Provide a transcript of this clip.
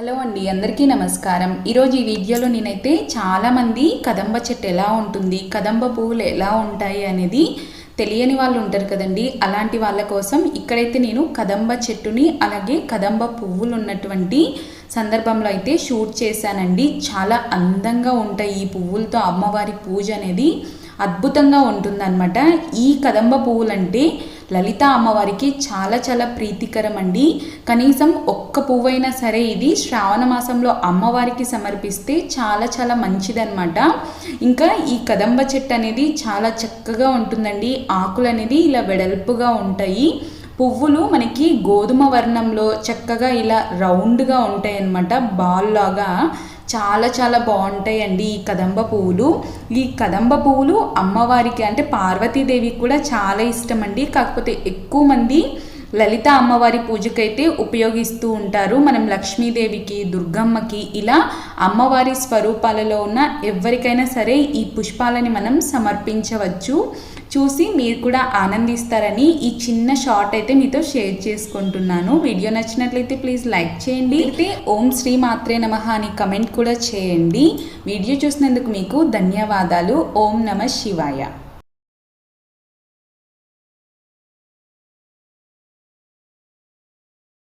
Hello అండి అందరికీ నమస్కారం. ఈరోజు ఈ వీడియోలో నేనైతే చాలామంది కదంబ చెట్టు ఎలా ఉంటుంది కదంబ పువ్వులు ఎలా ఉంటాయి అనేది తెలియని వాళ్ళు ఉంటారు కదండి. అలాంటి వాళ్ళ కోసం ఇక్కడైతే నేను కదంబ చెట్టుని అలాగే కదంబ పువ్వులు ఉన్నటువంటి సందర్భంలో అయితే షూట్ చేశానండి. చాలా అందంగా ఉంటాయి ఈ పువ్వులతో అమ్మవారి పూజ అనేది. అద్భుతంగా ఉంటుందన్నమాట. ఈ కదంబ పువ్వులంటే లలిత అమ్మవారికి చాలా చాలా ప్రీతికరం అండి కనీసం ఒక్క పువ్వైనా సరే ఇది శ్రావణ మాసంలో అమ్మవారికి సమర్పిస్తే చాలా చాలా మంచిదన్నమాట. ఇంకా ఈ కదంబ చెట్టు అనేది చాలా చక్కగా ఉంటుందండి. ఆకులు అనేది ఇలా వెడల్పుగా ఉంటాయి. పువ్వులు మనకి గోధుమ వర్ణంలో చక్కగా ఇలా రౌండ్గా ఉంటాయి అన్నమాట బాల్ లాగా చాలా చాలా బాగుంటాయండి ఈ కదంబ పువ్వులు. ఈ కదంబ పువ్వులు అమ్మవారికి అంటే పార్వతీదేవికి కూడా చాలా ఇష్టం అండి కాకపోతే ఎక్కువ మంది లలిత అమ్మవారి పూజకైతే ఉపయోగిస్తూ ఉంటారు. మనం లక్ష్మీదేవికి దుర్గమ్మకి ఇలా అమ్మవారి స్వరూపాలలో ఉన్న ఎవరికైనా సరే ఈ పుష్పాలని మనం సమర్పించవచ్చు. చూసి మీరు కూడా ఆనందిస్తారని ఈ చిన్న షార్ట్ అయితే మీతో షేర్ చేసుకుంటున్నాను. వీడియో నచ్చినట్లయితే ప్లీజ్ లైక్ చేయండి. అయితే ఓం శ్రీ మాత్రే నమ అని కమెంట్ కూడా చేయండి. వీడియో చూసినందుకు మీకు ధన్యవాదాలు. ఓం నమ శివాయ.